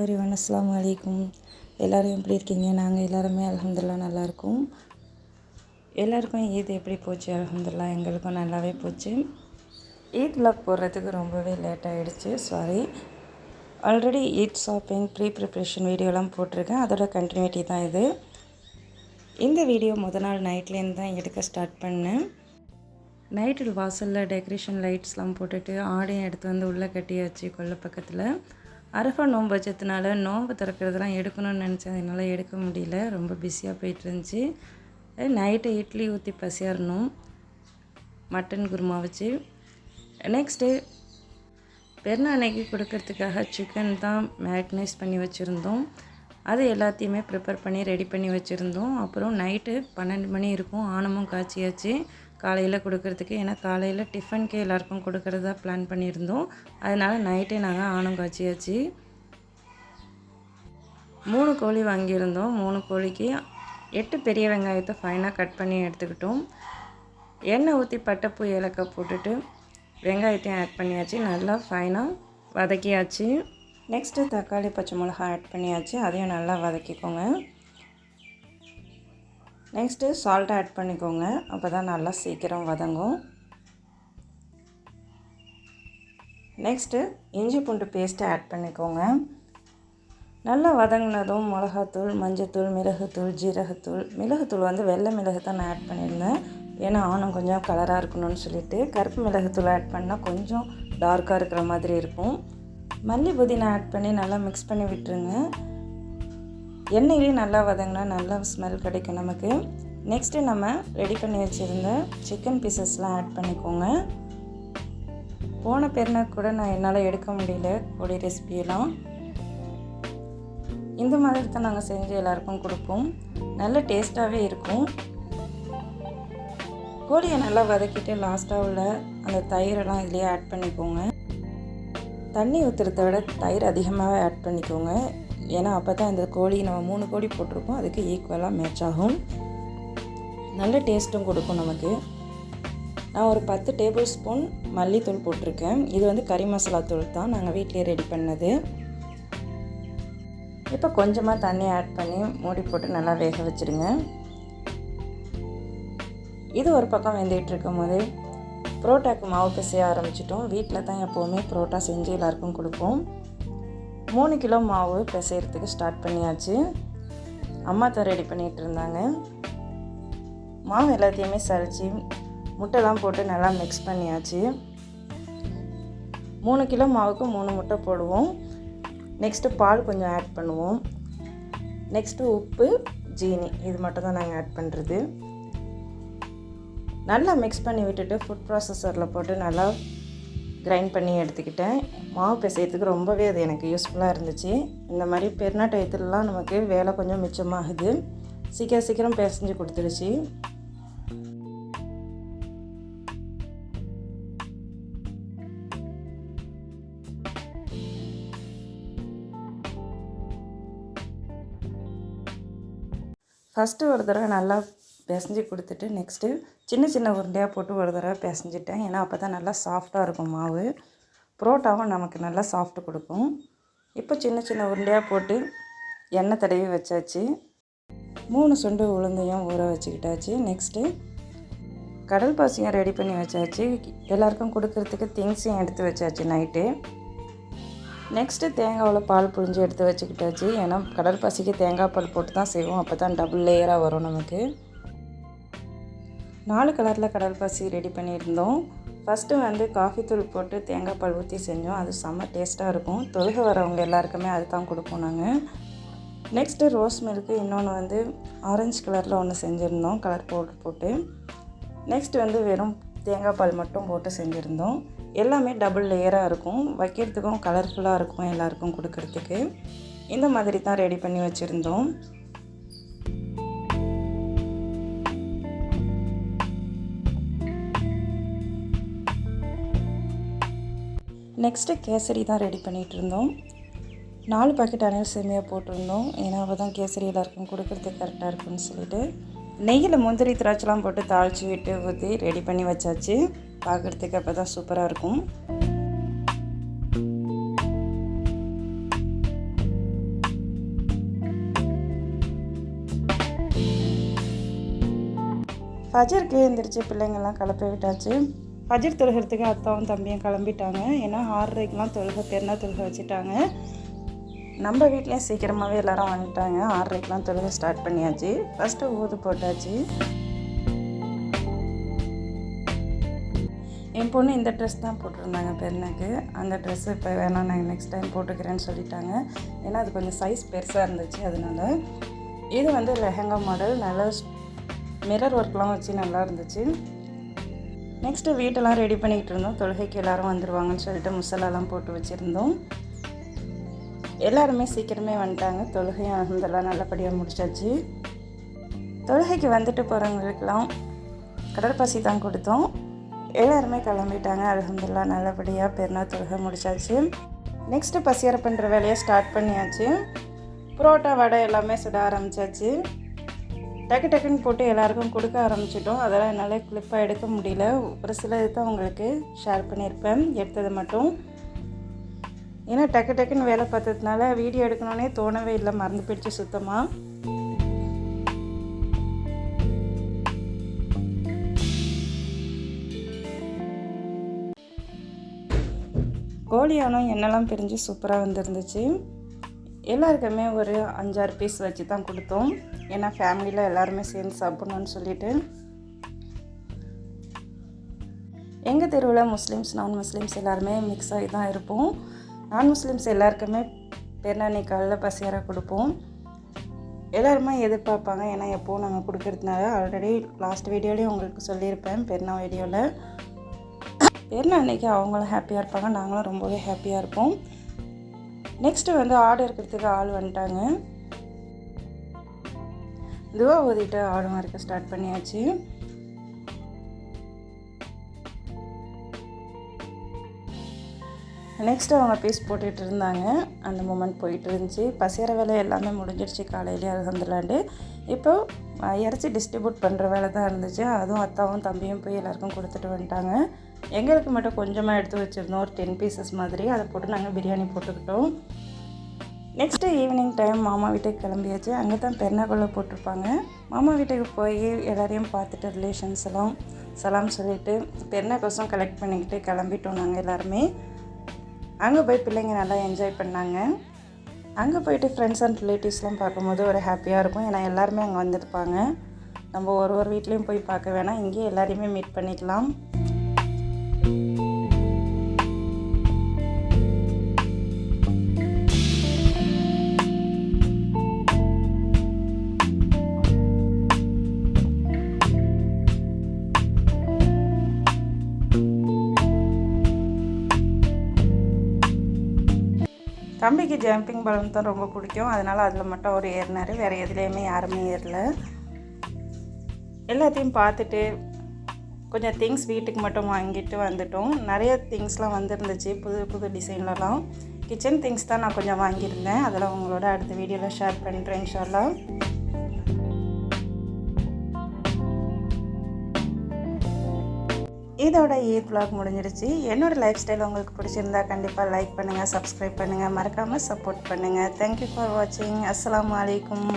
Everyone அஸ்லாம் அலைக்கும் எல்லோரும் எப்படி இருக்கீங்க? நாங்கள் எல்லாருமே அலமதுல்லா நல்லாயிருக்கும் எல்லாருக்கும் ஈத் எப்படி போச்சு? அலமதுல்லா எங்களுக்கும் நல்லாவே போச்சு. ஈத் லாக் போடுறதுக்கு ரொம்பவே லேட் ஆகிடுச்சு sorry already Eid shopping pre preparation வீடியோலாம் போட்டிருக்கேன். அதோட கண்டினியூட்டி தான் இது. இந்த வீடியோ முத நாள் நைட்லேருந்து தான் எடுக்க ஸ்டார்ட் பண்ணேன். நைட்டில் வாசலில் டெக்கரேஷன் லைட்ஸ்லாம் போட்டுட்டு ஆடையும் எடுத்து வந்து உள்ளே கட்டியாச்சு கொல்லை பக்கத்தில். அரஃபா நோன்பு வச்சதுனால நோன்பு திறக்கிறதுலாம் எடுக்கணும்னு நினச்சேன். என்னால் எடுக்க முடியல. ரொம்ப பிஸியாக போயிட்டு இருந்துச்சு நைட்டு இட்லி ஊற்றி பசியாரணும் மட்டன் குருமா வச்சு. நெக்ஸ்ட்டு பெருநாள் அன்னைக்கு கொடுக்கறதுக்காக சிக்கன் தான் மேக்னைஸ் பண்ணி வச்சுருந்தோம். அது எல்லாத்தையுமே ப்ரிப்பேர் பண்ணி ரெடி பண்ணி வச்சுருந்தோம். அப்புறம் நைட்டு பன்னெண்டு மணி இருக்கும். ஆணமும் காய்ச்சியாச்சு. காலையில் கொடுக்கறதுக்கு. ஏன்னா காலையில் டிஃபனுக்கு எல்லாருக்கும் கொடுக்கறதா பிளான் பண்ணியிருந்தோம். அதனால் நைட்டே நாங்கள் ஆணும் காய்ச்சியாச்சு. மூணு கோழி வாங்கியிருந்தோம். மூணு கோழிக்கு எட்டு பெரிய வெங்காயத்தை ஃபைனாக கட் பண்ணி எடுத்துக்கிட்டோம். எண்ணெய் ஊற்றி பட்டைப்பூ ஏலக்காய் போட்டுட்டு வெங்காயத்தையும் ஆட் பண்ணியாச்சு. நல்லா ஃபைனாக வதக்கியாச்சு. நெக்ஸ்ட்டு தக்காளி பச்சை மிளகா ஆட் பண்ணியாச்சு. அதையும் நல்லா வதக்கிக்கோங்க. நெக்ஸ்ட்டு சால்ட் ஆட் பண்ணிக்கோங்க. அப்போ தான் நல்லா சீக்கிரம் வதங்கும். நெக்ஸ்ட்டு இஞ்சி பூண்டு பேஸ்ட்டை ஆட் பண்ணிக்கோங்க. நல்லா வதங்கினதும் மிளகாத்தூள் மஞ்சத்தூள் மிளகுத்தூள் ஜீரகத்தூள். மிளகுத்தூள் வந்து வெள்ளை மிளகு தான் நான் ஆட் பண்ணியிருந்தேன். ஏன்னா ஆனும் கொஞ்சம் கலராக இருக்கணும்னு சொல்லிட்டு கருப்பு மிளகுத்தூள் ஆட் பண்ணால் கொஞ்சம் டார்க்காக இருக்கிற மாதிரி இருக்கும். மல்லி புதினா ஆட் பண்ணி நல்லா மிக்ஸ் பண்ணி விட்டுருங்க. எண்ணெயிலையும் நல்லா வதங்கினா நல்லா ஸ்மெல் கிடைக்கும் நமக்கு. நெக்ஸ்ட்டு நம்ம ரெடி பண்ணி வச்சுருந்த சிக்கன் பீசஸ்லாம் ஆட் பண்ணிக்கோங்க. போன பெருநாள் கூட நான் என்னால் எடுக்க முடியல கோழி ரெசிபியெல்லாம் இந்த மாதிரி தான் நாங்கள் செஞ்சு எல்லாருக்கும் கொடுப்போம். நல்ல டேஸ்ட்டாகவே இருக்கும். கோழியை நல்லா வதக்கிட்டு லாஸ்ட்டாக உள்ள அந்த தயிரெல்லாம் இதிலே ஆட் பண்ணிக்கோங்க. தண்ணி ஊற்றுறத விட தயிர் அதிகமாகவே ஆட் பண்ணிக்கோங்க. ஏன்னா அப்போ தான் இந்த கோழி நம்ம மூணு கோழி போட்டிருக்கோம். அதுக்கு ஈக்குவலாக மேட்ச் ஆகும். நல்ல டேஸ்ட்டும் கொடுக்கும் நமக்கு. நான் ஒரு பத்து டேபிள் ஸ்பூன் மல்லித்தூள் போட்டிருக்கேன். இது வந்து கறி மசாலா தூள் தான் நாங்கள் வீட்டிலே ரெடி பண்ணது. இப்போ கொஞ்சமாக தண்ணி ஆட் பண்ணி மூடி போட்டு நல்லா வேக வச்சுருங்க. இது ஒரு பக்கம் வெந்துகிட்டு இருக்கும் போது புரோட்டாக்கு மாவு பிசைய ஆரம்பிச்சிட்டோம். வீட்டில் தான் எப்போவுமே புரோட்டா செஞ்சு எல்லாருக்கும் கொடுப்போம். மூணு கிலோ மாவு பிசைகிறதுக்கு ஸ்டார்ட் பண்ணியாச்சு. அம்மா தான் ரெடி பண்ணிகிட்டு இருந்தாங்க. மாவு எல்லாத்தையுமே சரித்து முட்டைலாம் போட்டு நல்லா மிக்ஸ் பண்ணியாச்சு. மூணு கிலோ மாவுக்கு மூணு முட்டை போடுவோம். நெக்ஸ்ட்டு பால் கொஞ்சம் ஆட் பண்ணுவோம். நெக்ஸ்ட்டு உப்பு ஜீனி இது மட்டும் தான் நாங்கள் ஆட் பண்ணுறது நல்லா மிக்ஸ் பண்ணி விட்டுட்டு ஃபுட் ப்ராசஸரில் போட்டு நல்லா கிரைண்ட் பண்ணி எடுத்துக்கிட்டேன். மாவு பிசையத்துக்கு ரொம்பவே அது எனக்கு யூஸ்ஃபுல்லாக இருந்துச்சு. இந்த மாதிரி பெருநா டயத்துலலாம் நமக்கு வேலை கொஞ்சம் மிச்சமாகுது. சீக்கிரம் சீக்கிரம் பிசைஞ்சு கொடுத்துருச்சு ஃபஸ்ட்டு ஒரு தடவை நல்லா பிசைஞ்சு கொடுத்துட்டு நெக்ஸ்ட்டு சின்ன சின்ன உருண்டையாக போட்டு ஒரு தடவை பிசைஞ்சிட்டேன். ஏன்னா அப்போ தான் நல்லா சாஃப்டாக இருக்கும் மாவு. புரோட்டாவும் நமக்கு நல்லா சாஃப்ட்டு கொடுக்கும். இப்போ சின்ன சின்ன உருண்டையாக போட்டு எண்ணெய் தடவி வச்சாச்சு. மூணு சுண்டு உளுந்தையும் ஊற வச்சுக்கிட்டாச்சு. நெக்ஸ்ட்டு கடல் பாசியும் ரெடி பண்ணி வச்சாச்சு. எல்லாருக்கும் கொடுக்கறதுக்கு திங்ஸையும் எடுத்து வச்சாச்சு நைட்டு நெக்ஸ்ட்டு தேங்காவில் பால் புழிஞ்சு எடுத்து வச்சுக்கிட்டாச்சு. ஏன்னா கடல் பாசிக்கு தேங்காய் பால் போட்டு தான் செய்வோம். அப்போ தான் டபுள் லேயராக வரும் நமக்கு. நாலு கலரில் கடல் பசி ரெடி பண்ணியிருந்தோம். ஃபஸ்ட்டு வந்து காஃபி தூள் போட்டு தேங்காய் பால் ஊற்றி செஞ்சோம். அது செம்ம டேஸ்ட்டாக இருக்கும். தொழுக வரவங்க எல்லாருக்குமே அது தான் கொடுப்போம் நாங்கள் நெக்ஸ்ட்டு ரோஸ் மில்க்கு இன்னொன்று வந்து ஆரஞ்சு கலரில் ஒன்று செஞ்சுருந்தோம். கலர் பவுடர் போட்டு. நெக்ஸ்ட் வந்து வெறும் தேங்காய் பால் மட்டும் போட்டு செஞ்சுருந்தோம். எல்லாமே டபுள் லேயராக இருக்கும். வைக்கிறதுக்கும் கலர்ஃபுல்லாக இருக்கும் எல்லாருக்கும் கொடுக்கறதுக்கு. இந்த மாதிரி தான் ரெடி பண்ணி வச்சுருந்தோம். நெக்ஸ்ட்டு கேசரி தான் ரெடி பண்ணிகிட்டு இருந்தோம் நாலு பாக்கெட் அனல் சேமியா போட்டிருந்தோம். ஏன்னா அவள் தான் கேசரி எல்லாருக்கும் கொடுக்குறதுக்கு கரெக்டாக இருக்கும்னு சொல்லிட்டு. நெய்யில் முந்திரி திராட்சைலாம் போட்டு தாளித்து விட்டு ஊற்றி ரெடி பண்ணி வச்சாச்சு. பார்க்குறதுக்கு அப்போ தான் சூப்பராக இருக்கும். ஃபஜருக்கு எழுந்திரிச்சு பிள்ளைங்கள்லாம் கலப்பி விட்டாச்சு. ஃபஜர் தொழுகிறதுக்கு அத்தாவும் தம்பியும் கிளம்பிட்டாங்க. ஏன்னா ஆறரைக்கெலாம் தொழுகை பெருனா தொழுகை வச்சுட்டாங்க. நம்ம வீட்லேயும் சீக்கிரமாகவே எல்லாரும் வந்துட்டாங்க. ஆறரைக்கெலாம் தொழுகை ஸ்டார்ட் பண்ணியாச்சு. ஃபஸ்ட்டு ஊது போட்டாச்சு. என் பொண்ணு இந்த ட்ரெஸ் தான் போட்டிருந்தாங்க பெருனாக்கு அந்த ட்ரெஸ் இப்போ வேணாம் நான் நெக்ஸ்ட் டைம் போட்டுக்கிறேன்னு சொல்லிட்டாங்க. ஏன்னா அது கொஞ்சம் சைஸ் பெருசாக இருந்துச்சு அதனால. இது வந்து லெஹங்கா மாடல் நல்லா மிரர் ஒர்க்லாம் வச்சு நல்லா இருந்துச்சு. நெக்ஸ்ட்டு வீட்டெல்லாம் ரெடி பண்ணிக்கிட்டு இருந்தோம். தொழுகைக்கு எல்லோரும் வந்துடுவாங்கன்னு சொல்லிட்டு முசலாலாம் போட்டு வச்சுருந்தோம். எல்லாருமே சீக்கிரமே வந்துட்டாங்க. தொழுகையும் அகமதெல்லாம் நல்லபடியாக முடிச்சாச்சு. தொழுகைக்கு வந்துட்டு போகிறவங்களுக்கெல்லாம் கடற்பசி தான் கொடுத்தோம். எல்லாருமே கிளம்பிட்டாங்க. அலகம்துல்லா நல்லபடியாக பெருநாள் தொழுகை முடிச்சாச்சு. நெக்ஸ்ட்டு பசியார பண்ணுற வேலையை ஸ்டார்ட் பண்ணியாச்சு. புரோட்டா வடை எல்லாமே சுட ஆரம்பிச்சாச்சு. டக்கு டக்குன்னு போட்டு எல்லாருக்கும் கொடுக்க ஆரம்பிச்சிட்டோம். அதெல்லாம் என்னால் கிளிப்பாக எடுக்க முடியல. ஒரு சில இது தான் உங்களுக்கு ஷேர் பண்ணியிருப்பேன். எடுத்தது மட்டும். ஏன்னா டக்கு டக்குன்னு வேலை பார்த்ததுனால வீடியோ எடுக்கணுன்னே தோணவே இல்லை. மறந்து போயிடுச்சு சுத்தமாக கோழியானம் என்னெல்லாம் பிரிஞ்சு சூப்பராக வந்துருந்துச்சு. எல்லாருக்குமே ஒரு அஞ்சாறு பீஸ் வச்சு தான் கொடுத்தோம். ஏன்னா ஃபேமிலியில் எல்லாருமே சேர்ந்து சாப்பிட்ணுன்னு சொல்லிட்டு. எங்கள் தெருவில் முஸ்லீம்ஸ் நான் முஸ்லீம்ஸ் எல்லாருமே மிக்ஸ் ஆகி தான் இருப்போம். நான் முஸ்லீம்ஸ் எல்லாருக்குமே பெருநாணி காலில் பசியாராக கொடுப்போம். எல்லாருமே எதிர்பார்ப்பாங்க. ஏன்னா எப்போவும் நாங்கள் கொடுக்கறதுனால ஆல்ரெடி லாஸ்ட் வீடியோலேயும் உங்களுக்கு சொல்லியிருப்பேன் பெருநா வீடியோவில் பெருநா அன்னைக்கு அவங்களும் ஹாப்பியாக இருப்பாங்க. நாங்களும் ரொம்பவே ஹாப்பியாக இருப்போம். நெக்ஸ்ட்டு வந்து ஆடு இருக்கிறதுக்கு ஆள் வந்துட்டாங்க. துவா ஊதிட்டு ஆடு வரைக்கும் ஸ்டார்ட் பண்ணியாச்சு. நெக்ஸ்ட்டு அவங்க பீஸ் போட்டுட்டு இருந்தாங்க. அந்த மூமெண்ட் போயிட்டு இருந்துச்சு. பசியற வேலை எல்லாமே முடிஞ்சிடுச்சு அது அலகந்துலாண்டு இப்போ இறச்சி டிஸ்ட்ரிபியூட் பண்ணுற வேலை தான் இருந்துச்சு. அதுவும் அத்தாவும் தம்பியும் போய் எல்லாருக்கும் கொடுத்துட்டு வந்துட்டாங்க. எங்களுக்கு மட்டும் கொஞ்சமாக எடுத்து வச்சுருந்தோம். ஒரு டென் பீசஸ் மாதிரி. அதை போட்டு நாங்கள் பிரியாணி போட்டுக்கிட்டோம். நெக்ஸ்ட்டு ஈவினிங் டைம் மாமா வீட்டுக்கு கிளம்பியாச்சு. அங்கே தான் பெருநாக்குள்ளே போட்டிருப்பாங்க. மாமா வீட்டுக்கு போய் எல்லோரையும் பார்த்துட்டு ரிலேஷன்ஸ் எல்லாம் சலாம் சொல்லிவிட்டு பெருநாக்கோசம் கலெக்ட் பண்ணிக்கிட்டு கிளம்பிட்டோம் நாங்கள் எல்லாருமே. அங்கே போய் பிள்ளைங்க நல்லா என்ஜாய் பண்ணாங்க. அங்கே போயிட்டு ஃப்ரெண்ட்ஸ் அண்ட் ரிலேட்டிவ்ஸ்லாம் பார்க்கும்போது ஒரு ஹாப்பியாக இருக்கும். ஏன்னா எல்லாருமே அங்கே வந்திருப்பாங்க. நம்ம ஒரு ஒரு வீட்லேயும் போய் பார்க்க வேணாம். இங்கேயே எல்லாரையுமே மீட் பண்ணிக்கலாம். தம்பிக்கு ஜம்பிங் பலூன் தான் ரொம்ப பிடிக்கும். அதனால் அதில் மட்டும் அவர் ஏறினார். வேறு எதுலேயுமே யாருமே ஏறல. எல்லாத்தையும் பார்த்துட்டு கொஞ்சம் திங்ஸ் வீட்டுக்கு மட்டும் வாங்கிட்டு வந்துட்டோம். நிறைய திங்ஸ்லாம் வந்துருந்துச்சு. புது புது டிசைன்லலாம் கிச்சன் திங்ஸ் தான் நான் கொஞ்சம் வாங்கியிருந்தேன். அதெல்லாம் உங்களோட அடுத்த வீடியோவில் ஷேர் பண்ணுறேன் இன்ஷால்லாம் இதோட e ஈத் பிளாக் முடிஞ்சிடுச்சு என்னோடய லைஃப் ஸ்டைல் உங்களுக்கு பிடிச்சிருந்தா கண்டிப்பாக லைக் பண்ணுங்கள் சப்ஸ்கிரைப் பண்ணுங்கள் மறக்காமல் சப்போர்ட் பண்ணுங்கள் தேங்க்யூ ஃபார் வாட்சிங் அஸ்லாம் அலைக்கும்